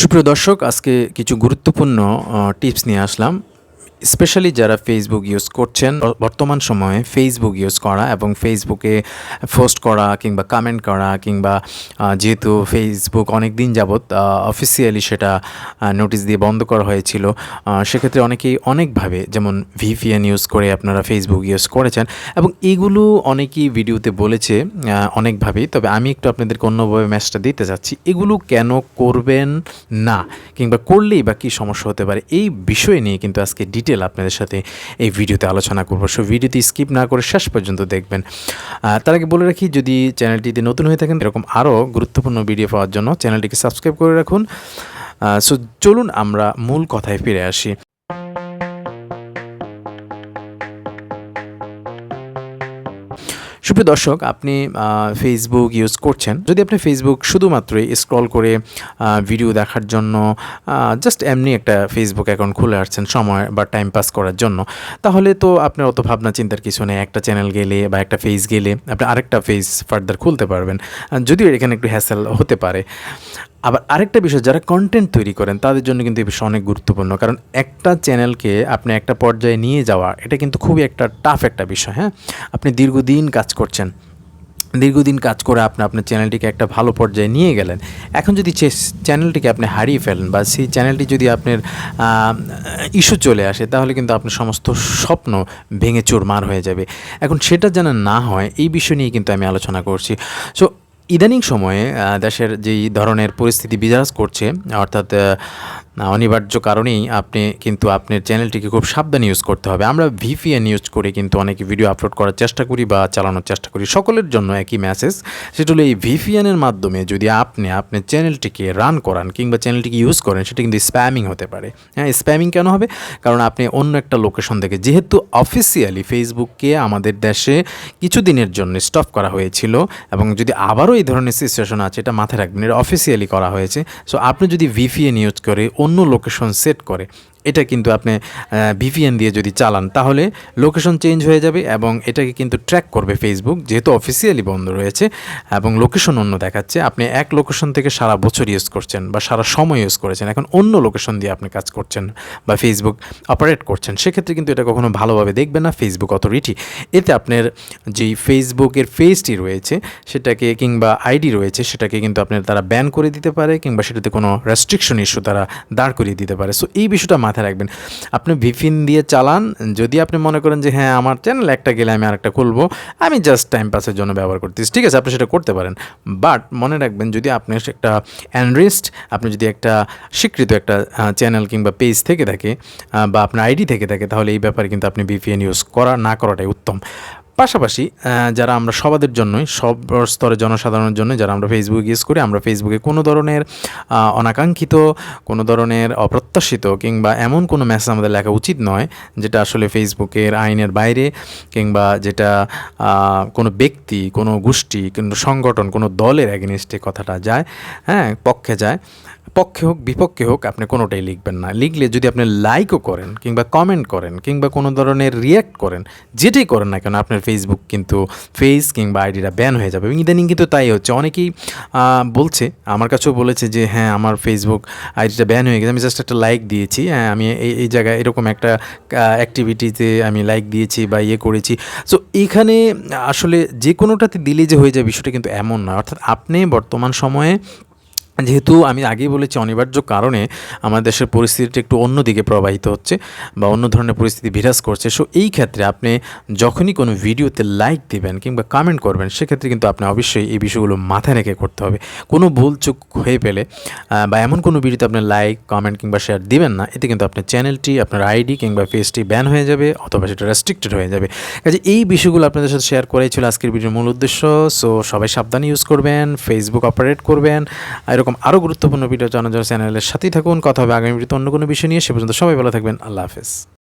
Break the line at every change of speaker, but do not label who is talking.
সুপ্রিয় দর্শক আজকে কিছু গুরুত্বপূর্ণ টিপস নিয়ে আসলাম। স্পেশালি যারা ফেসবুক ইউজ করছেন বর্তমান সময়ে ফেসবুক ইউজ করা এবং ফেসবুকে পোস্ট করা কিংবা কমেন্ট করা কিংবা যেহেতু ফেসবুক অনেক দিন যাবৎ অফিসিয়ালি সেটা নোটিশ দিয়ে বন্ধ করা হয়েছিল সেক্ষেত্রে অনেকেই অনেকভাবে, যেমন ভিপিএন ইউজ করে আপনারা ফেসবুক ইউজ করেছেন এবং এগুলো অনেকেই ভিডিওতে বলেছে অনেকভাবেই। তবে আমি একটু আপনাদেরকে অন্যভাবে ম্যাচটা দিতে চাচ্ছি, এগুলো কেন করবেন না কিংবা করলেই বা কী সমস্যা হতে পারে, এই বিষয় নিয়ে কিন্তু আজকে ডিটেল আপনাদের সাথে এই ভিডিওতে আলোচনা করব। সো ভিডিওটি স্কিপ না করে শেষ পর্যন্ত দেখবেন। তার আগে বলে রাখি, যদি চ্যানেলটিতে নতুন হয়ে থাকেন, এরকম আরও গুরুত্বপূর্ণ ভিডিও পাওয়ার জন্য চ্যানেলটিকে সাবস্ক্রাইব করে রাখুন। সো চলুন আমরা মূল কথায় ফিরে আসি। সুপ্রিয় দর্শক, আপনি ফেসবুক ইউজ করছেন। যদি আপনি ফেসবুক শুধুমাত্রই স্ক্রল করে ভিডিও দেখার জন্য জাস্ট এমনি একটা ফেসবুক অ্যাকাউন্ট খুলে আসছেন সময় বা টাইম পাস করার জন্য, তাহলে তো আপনার অত ভাবনা চিন্তার কিছু নেই। একটা চ্যানেল গেলে বা একটা ফেজ গেলে আপনি আরেকটা ফেজ ফার্দার খুলতে পারবেন। যদিও এখানে একটু হ্যাসেল হতে পারে। আবার আরেকটা বিষয়, যারা কন্টেন্ট তৈরি করেন, তাদের জন্য কিন্তু এই বিষয় অনেক গুরুত্বপূর্ণ। কারণ একটা চ্যানেলকে আপনি একটা পর্যায়ে নিয়ে যাওয়া, এটা কিন্তু খুবই একটা টাফ একটা বিষয় হ্যাঁ? আপনি দীর্ঘদিন কাজ করছেন, দীর্ঘদিন কাজ করে আপনি আপনার চ্যানেলটিকে একটা ভালো পর্যায়ে নিয়ে গেলেন। এখন যদি চ্যানেলটিকে আপনি হারিয়ে ফেলেন বা সেই চ্যানেলটি যদি আপনার ইস্যু চলে আসে, তাহলে কিন্তু আপনার সমস্ত স্বপ্ন ভেঙে চুরমার হয়ে যাবে। এখন সেটা যেন না হয়, এই বিষয় নিয়ে কিন্তু আমি আলোচনা করছি। সো ইদানিং সময়ে দেশের যেই ধরনের পরিস্থিতি বিরাজ করছে অর্থাৎ অনিবার্য কারণেই আপনি কিন্তু আপনার চ্যানেলটিকে খুব সাবধানে ইউজ করতে হবে। আমরা ভিপিএন ইউজ করে কিন্তু অনেক ভিডিও আপলোড করার চেষ্টা করি বা চালানোর চেষ্টা করি। সকলের জন্য একই মেসেজ সেটা হলো এই ভিপিএনের মাধ্যমে যদি আপনি আপনার চ্যানেলটিকে রান করান কিংবা চ্যানেলটিকে ইউজ করেন, সেটা কিন্তু স্প্যামিং হতে পারে। হ্যাঁ স্প্যামিং কেন হবে? কারণ আপনি অন্য একটা লোকেশন থেকে, যেহেতু অফিসিয়ালি ফেসবুককে আমাদের দেশে কিছুদিনের জন্য স্টপ করা হয়েছিল এবং যদি আবারও এই ধরনের সিচুয়েশন আছে, এটা মাথায় রাখবেন, এটা অফিসিয়ালি করা হয়েছে। সো আপনি যদি ভিপিএন ইউজ করে অন্য লোকেশন সেট করে। এটা কিন্তু আপনি ভিপিএন দিয়ে যদি চালান, তাহলে লোকেশন চেঞ্জ হয়ে যাবে এবং এটাকে কিন্তু ট্র্যাক করবে ফেসবুক যেহেতু অফিসিয়ালি বন্ধ রয়েছে এবং লোকেশন অন্য দেখাচ্ছে। আপনি এক লোকেশন থেকে সারা বছর ইউজ করছেন বা সারা সময় ইউজ করেছেন, এখন অন্য লোকেশন দিয়ে আপনি কাজ করছেন বা ফেসবুক অপারেট করছেন, সেক্ষেত্রে কিন্তু এটা কখনো ভালোভাবে দেখবে না ফেসবুক অথরিটি এতে আপনার যেই ফেসবুকের পেজটি রয়েছে, সেটাকে কিংবা আইডি রয়েছে, সেটাকে কিন্তু আপনার তারা ব্যান করে দিতে পারে, কিংবা সেটাতে কোনো রেস্ট্রিকশন ইস্যু তারা দাঁড় করিয়ে দিতে পারে। সো এই বিষয়টা রাখবেন। আপনি ভিফিন দিয়ে চালান, যদি আপনি মনে করেন যে হ্যাঁ আমার চ্যানেল একটা গেলে আমি আরেকটা খুলবো, আমি জাস্ট টাইম পাসের জন্য ব্যবহার করতেছি। ঠিক আছে, আপনি সেটা করতে পারেন। বাট মনে রাখবেন, যদি আপনি একটা অ্যানরিস্ট আপনি যদি একটা স্বীকৃত একটা চ্যানেল কিংবা পেজ থেকে থাকে বা আপনার আইডি থেকে থাকে, তাহলে এই ব্যাপারে কিন্তু আপনি ভিপিএন ইউজ করা, না করাটাই উত্তম। পাশাপাশি যারা আমরা সবাদের জন্যই, সব স্তরের জনসাধারণের জন্য যারা আমরা ফেসবুক ইউজ করি, আমরা ফেসবুকে কোনো ধরনের অনাকাঙ্ক্ষিত, কোনো ধরনের অপ্রত্যাশিত কিংবা এমন কোনো মেসেজ আমাদের লেখা উচিত নয়, যেটা আসলে ফেসবুকের আইনের বাইরে কিংবা যেটা কোনো ব্যক্তি, কোনো গোষ্ঠী কোনো সংগঠন, কোনো দলের অ্যাগেনিস্টে কথাটা যায় হ্যাঁ পক্ষে যায়। পক্ষে হোক, বিপক্ষে হোক, আপনি কোনোটাই লিখবেন না। লিখলে যদি আপনি লাইকও করেন কিংবা কমেন্ট করেন কিংবা কোনো ধরনের রিয়্যাক্ট করেন, যেটাই করেন না কেন, আপনার ফেসবুক কিন্তু ফেস কিংবা আইডিটা ব্যান হয়ে যাবে। এবং ইদানিং কিন্তু তাই হচ্ছে। অনেকেই বলছে, আমার কাছেও বলেছে যে হ্যাঁ আমার ফেসবুক আইডিটা ব্যান হয়ে গেছে। আমি জাস্ট একটা লাইক দিয়েছি। হ্যাঁ আমি এই এই জায়গায় এরকম একটা অ্যাক্টিভিটিতে আমি লাইক দিয়েছি বা ইয়ে করেছি। সো এখানে আসলে যে কোনোটাতে দিলে যে হয়ে যায় বিষয়টা কিন্তু এমন নয় অর্থাৎ আপনি বর্তমান সময়ে যেহেতু আমি আগেই বলেছি অনিবার্য কারণে আমাদের দেশের পরিস্থিতিটা একটু অন্যদিকে প্রবাহিত হচ্ছে বা অন্য ধরনের পরিস্থিতি বিরাজ করছে। সো এই ক্ষেত্রে আপনি যখনই কোনো ভিডিওতে লাইক দিবেন কিংবা কমেন্ট করবেন, সেক্ষেত্রে কিন্তু আপনি অবশ্যই এই বিষয়গুলো মাথায় রেখে করতে হবে। কোনো ভুল চুক হয়ে পেলে বা এমন কোনো ভিডিওতে আপনি লাইক কমেন্ট কিংবা শেয়ার দিবেন না, এতে কিন্তু আপনার চ্যানেলটি আপনার আইডি কিংবা পেজটি ব্যান হয়ে যাবে অথবা সেটা রেস্ট্রিক্টেড হয়ে যাবে। কাজে এই বিষয়গুলো আপনাদের সাথে শেয়ার করাই ছিল আজকের ভিডিওর মূল উদ্দেশ্য। সো সবাই সাবধানে ইউজ করবেন ফেসবুক অপারেট করবেন। এরকম আরও গুরুত্বপূর্ণ ভিডিও জানার জন্য চ্যানেলের সাথেই থাকুন। কথা হবে আগামী ভিডিওতে অন্য কোনো বিষয় নিয়ে। সে পর্যন্ত সবাই ভালো থাকবেন। আল্লাহ হাফেজ।